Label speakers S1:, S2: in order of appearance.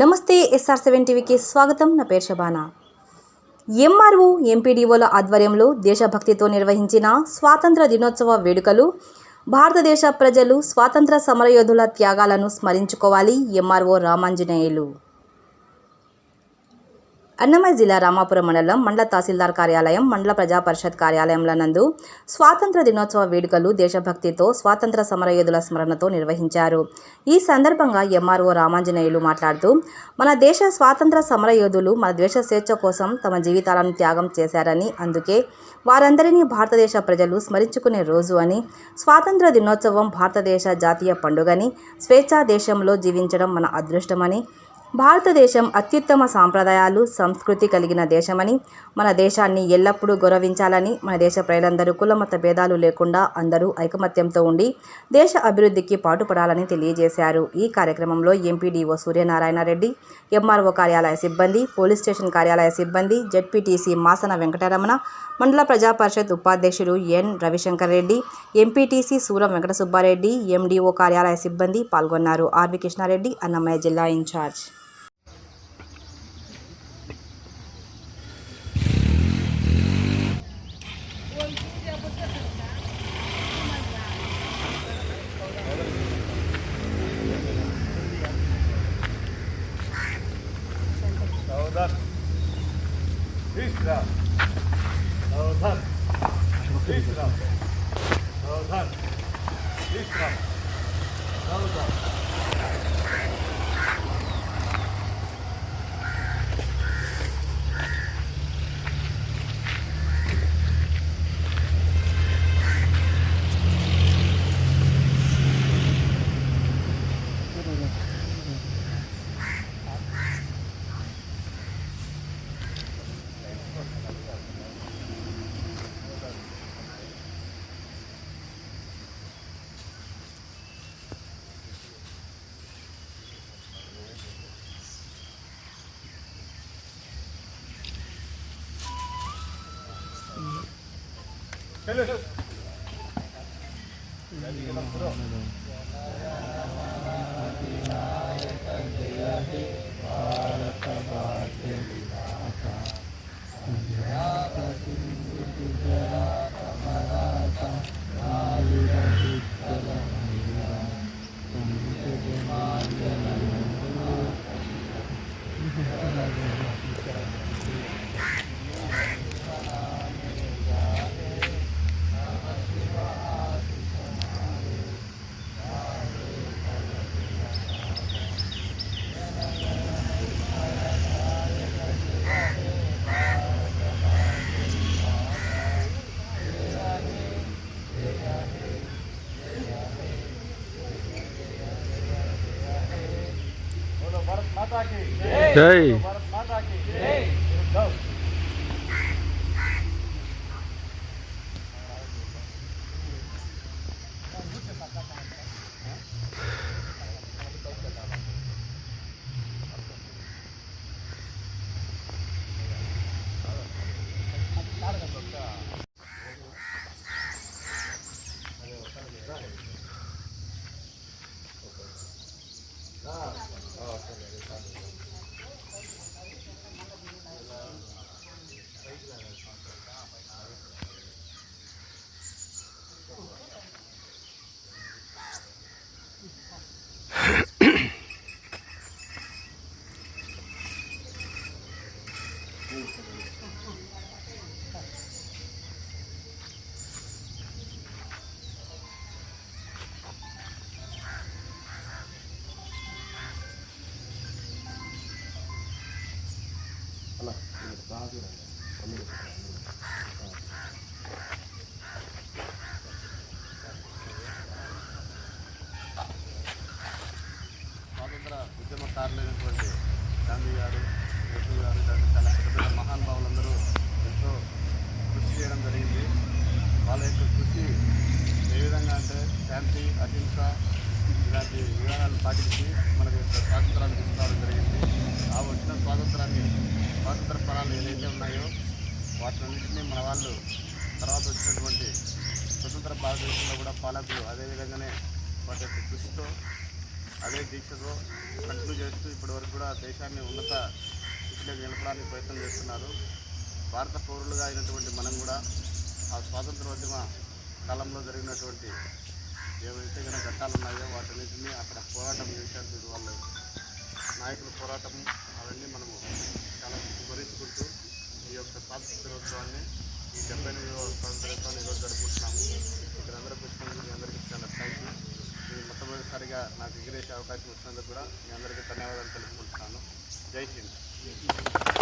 S1: నమస్తే SR seven టీవీకి స్వాగతం. నా పేరు శబానా. ఎంఆర్ఓ ఎంపీడీఓల ఆధ్వర్యంలో దేశభక్తితో నిర్వహించిన స్వాతంత్ర దినోత్సవ వేడుకలు భారతదేశ ప్రజలు స్వాతంత్ర సమరయోధుల త్యాగాలను స్మరించుకోవాలి ఎంఆర్ఓ రామాంజనేయులు. అన్నమయ్య జిల్లా రామాపురం మండలం మండల తహసీల్దార్ కార్యాలయం మండల ప్రజా పరిషత్ కార్యాలయంల నందు స్వాతంత్ర దినోత్సవ వేడుకలు దేశభక్తితో స్వాతంత్ర సమరయోధుల స్మరణతో నిర్వహించారు. ఈ సందర్భంగా ఎంఆర్ఓ రామాంజనేయులు మాట్లాడుతూ మన దేశ స్వాతంత్ర సమరయోధులు మన దేశ స్వేచ్ఛ కోసం తమ జీవితాలను త్యాగం చేశారని అందుకే వారందరినీ భారతదేశ ప్రజలు స్మరించుకునే రోజు అని స్వాతంత్ర దినోత్సవం భారతదేశ జాతీయ పండుగని స్వేచ్ఛా దేశంలో జీవించడం మన అదృష్టమని భారతదేశం అత్యుత్తమ సాంప్రదాయాలు సంస్కృతి కలిగిన దేశమని మన దేశాన్ని ఎల్లప్పుడూ గౌరవించాలని మన దేశ ప్రజలందరూ కులమత భేదాలు లేకుండా అందరూ ఐకమత్యంతో ఉండి దేశ అభివృద్ధికి పాటుపడాలని తెలియజేశారు. ఈ కార్యక్రమంలో ఎంపీడీఓ సూర్యనారాయణ రెడ్డి ఎంఆర్ఓ కార్యాలయ సిబ్బంది పోలీస్ స్టేషన్ కార్యాలయ సిబ్బంది జెడ్పీటీసీ మాసన వెంకటరమణ మండల ప్రజా పరిషత్ ఉపాధ్యక్షుడు N. Ravishankar Reddy MPTC Suram Venkata Subbareddy MDO కార్యాలయ సిబ్బంది పాల్గొన్నారు. ఆర్వి కృష్ణారెడ్డి అన్నమయ్య జిల్లా incharge.
S2: 100 lira. Dağıtan. 100 lira. Dağıtan. 100 lira. Dağıtan. Bharat જય ભારત માતા કી જય
S3: స్వాతంత్ర ఉద్యమకారులైనటువంటి గాంధీ గారు నెహ్రూ గారు ఇలాంటి చాలా పెద్ద పెద్ద మహానుభావులందరూ ఎంతో కృషి చేయడం జరిగింది. వాళ్ళ యొక్క కృషి ఏ విధంగా అంటే శాంతి అహింస ఇలాంటి విధానాలు పాటించి మనకు స్వాతంత్రాన్ని తీసుకురావడం జరిగింది. ఆ వచ్చిన స్వాతంత్రాన్ని స్వాతంత్ర ఫలాలు ఏదైతే ఉన్నాయో వాటినన్నింటినీ మన వాళ్ళు తర్వాత వచ్చినటువంటి స్వతంత్ర భారతదేశంలో కూడా పాలకులు అదే విధంగానే వాటి యొక్క కృషితో అదే దీక్షతో కంటిన్యూ చేస్తూ ఇప్పటివరకు కూడా దేశాన్ని ఉన్నత స్థితిలోకి నిలపడానికి ప్రయత్నం చేస్తున్నారు. భారత పౌరులుగా అయినటువంటి మనం కూడా ఆ స్వాతంత్రోద్యమ కాలంలో జరిగినటువంటి ఏవైతే కనుక ఘట్టాలు ఉన్నాయో వాటన్నిటిని అక్కడ పోరాటం చేశారు వీరు వాళ్ళు. నాయకుల పోరాటం అవన్నీ మనము చాలా స్మరించుకుంటూ ఈ యొక్క స్వాతంత్రోత్సవాన్ని ఈ డెబ్బై ఎనిమిదవ స్వాతంత్రోత్సవాన్ని ఈరోజు జరుపుకుంటున్నాము. ఇక్కడ అందరూ వచ్చినందుకు మీ అందరికీ చాలా థ్యాంక్ యూ మీ మొట్టమొదటిసారిగా నాకు ఎగిరేసే అవకాశం వచ్చినందుకు కూడా మీ అందరికీ ధన్యవాదాలు తెలుపుకుంటున్నాను. జై హింద్.